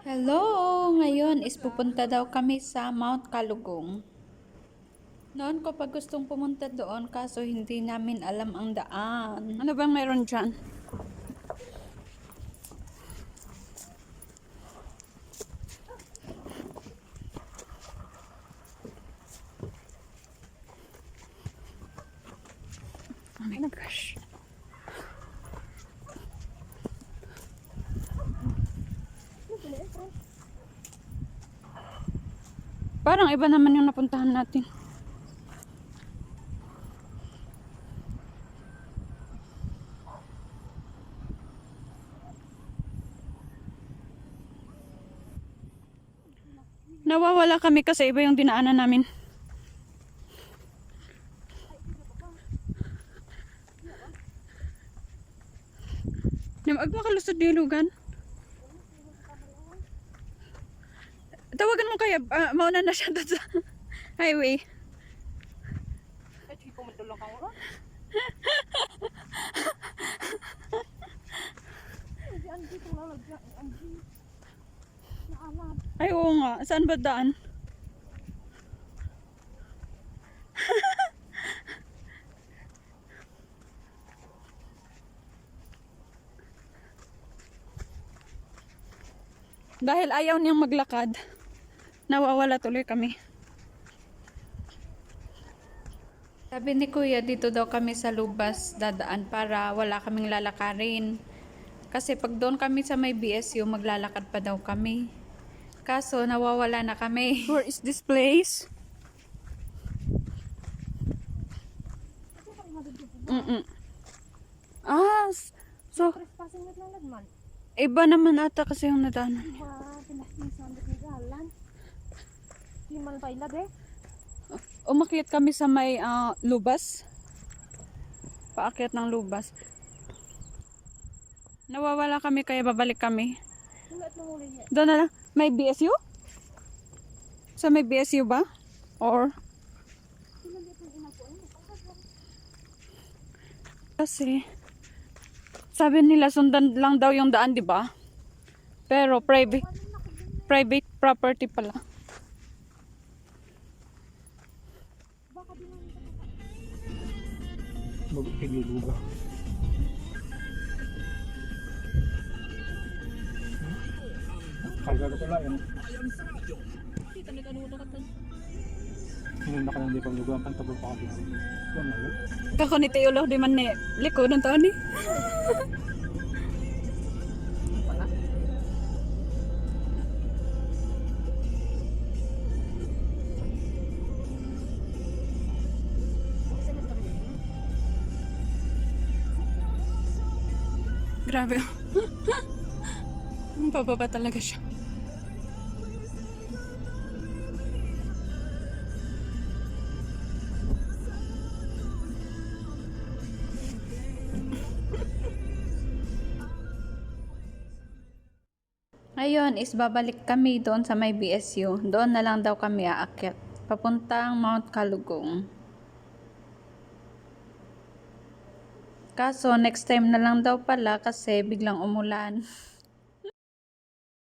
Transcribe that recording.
Hello! Ngayon is pupunta daw kami sa Mount Kalugong. Noon ko pa gustong pumunta doon kaso hindi namin alam ang daan. Ano bang meron dyan? Oh my gosh. Parang iba naman yung napuntahan natin. Nawawala kami kasi iba yung dinaanan namin. Namag makalusod di lugan. Tawagan mo kaya, ah, mauna na siya doon sa highway. Ay, oo nga. Saan ba daan? Dahil ayaw niyang maglakad, nawawala tuloy kami. Sabi ni Kuya, dito daw kami sa lubas dadaan para wala kaming lalakarin. Kasi pag doon kami sa may BSU, maglalakad pa daw kami. Kaso, nawawala na kami. Where is this place? Mm-mm. Ah, so, iba naman ata kasi yung nadaanan. niya. Wah, pinasing sa ni galan. Di man pa ilag eh. Umakyat kami sa may ah, lubas. Paakyat ng lubas. Nawawala kami kaya babalik kami. Doon na lang. May BSU? Sa may BSU ba? Or? Kasi, sabi nila sundan lang daw yung daan, di ba? Pero private, private property pala. Magpililuga. Karga ko lang. Hinunda ka lang di pagluga. Ang pantabol pa ako. Yan na yun. Kako ni Teo Lo, di man ni liko ng taon ni. Grabe. Pababa talaga siya. Ngayon is babalik kami doon sa may BSU. Doon na lang daw kami aakyat. Papuntang Mount Kalugong. Kaso next time na lang daw pala kasi biglang umulan.